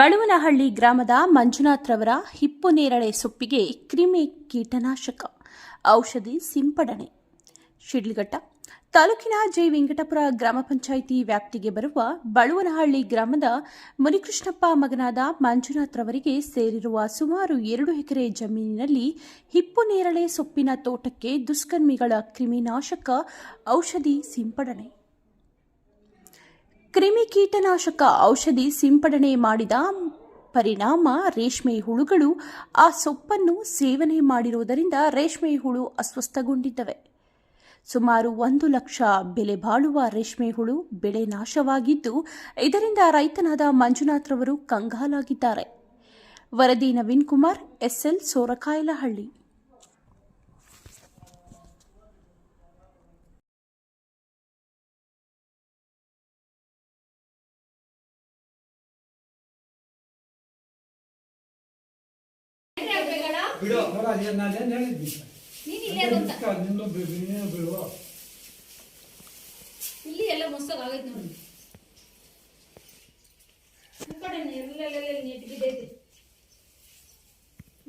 ಬಳುವನಹಳ್ಳಿ ಗ್ರಾಮದ ಮಂಜುನಾಥ್ರವರ ಹಿಪ್ಪು ನೇರಳೆ ಸೊಪ್ಪಿಗೆ ಕ್ರಿಮಿ ಕೀಟನಾಶಕ, ಔಷಧಿ ಸಿಂಪಡಣೆ. ಶಿಡ್ಲಘಟ್ಟ ತಾಲೂಕಿನ ಜೈ ವೆಂಕಟಪುರ ಗ್ರಾಮ ಪಂಚಾಯಿತಿ ವ್ಯಾಪ್ತಿಗೆ ಬರುವ ಬಳುವನಹಳ್ಳಿ ಗ್ರಾಮದ ಮುನಿಕೃಷ್ಣಪ್ಪ ಮಗನಾದ ಮಂಜುನಾಥ್ರವರಿಗೆ ಸೇರಿರುವ ಸುಮಾರು ಎರಡು ಎಕರೆ ಜಮೀನಿನಲ್ಲಿ ಹಿಪ್ಪು ನೇರಳೆ ಸೊಪ್ಪಿನ ತೋಟಕ್ಕೆ ದುಷ್ಕರ್ಮಿಗಳ ಕ್ರಿಮಿನಾಶಕ, ಔಷಧಿ ಸಿಂಪಡಣೆ. ಕ್ರಿಮಿಕೀಟನಾಶಕ ಔಷಧಿ ಸಿಂಪಡಣೆ ಮಾಡಿದ ಪರಿಣಾಮ ರೇಷ್ಮೆ ಹುಳುಗಳು ಆ ಸೊಪ್ಪನ್ನು ಸೇವನೆ ಮಾಡಿರುವುದರಿಂದ ರೇಷ್ಮೆ ಹುಳು ಅಸ್ವಸ್ಥಗೊಂಡಿದ್ದವೆ. ಸುಮಾರು ಒಂದು ಲಕ್ಷ ಬೆಲೆ ಬಾಳುವ ರೇಷ್ಮೆ ಹುಳು ಬೆಳೆ ನಾಶವಾಗಿದ್ದು, ಇದರಿಂದ ರೈತನಾದ ಮಂಜುನಾಥ್ರವರು ಕಂಗಾಲಾಗಿದ್ದಾರೆ. ವರದಿ ನವೀನ್ ಕುಮಾರ್, ಎಸ್ಎಲ್ ಸೋರಕಾಯಲಹಳ್ಳಿ. ಬಿಡು ನೋಡ ಅದೇನ್ ನಾನೇನ್ ಹೇಳಿದ್ನಿ ನೀನ್ ಇಲ್ಲೇ ಬಂತ ನಿನ್ನ ನೀನು ಬಿಡು ಇಲ್ಲಿ ಎಲ್ಲ ಮಸ್ತಾಗ ಆಗೈತೆ ನೋಡಿ ಈ ಕಡೆ ಎಲ್ಲೆಲ್ಲೆಲ್ಲ ನೀಟ್ ಬಿದ್ದೈತೆ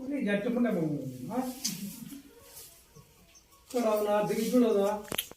ನೀ ಗಟ್ಟಿ ಮುಂದೆ ಬಂದು ಕೊಡವನ ಬಿಗಿ ಬಿಡೋದ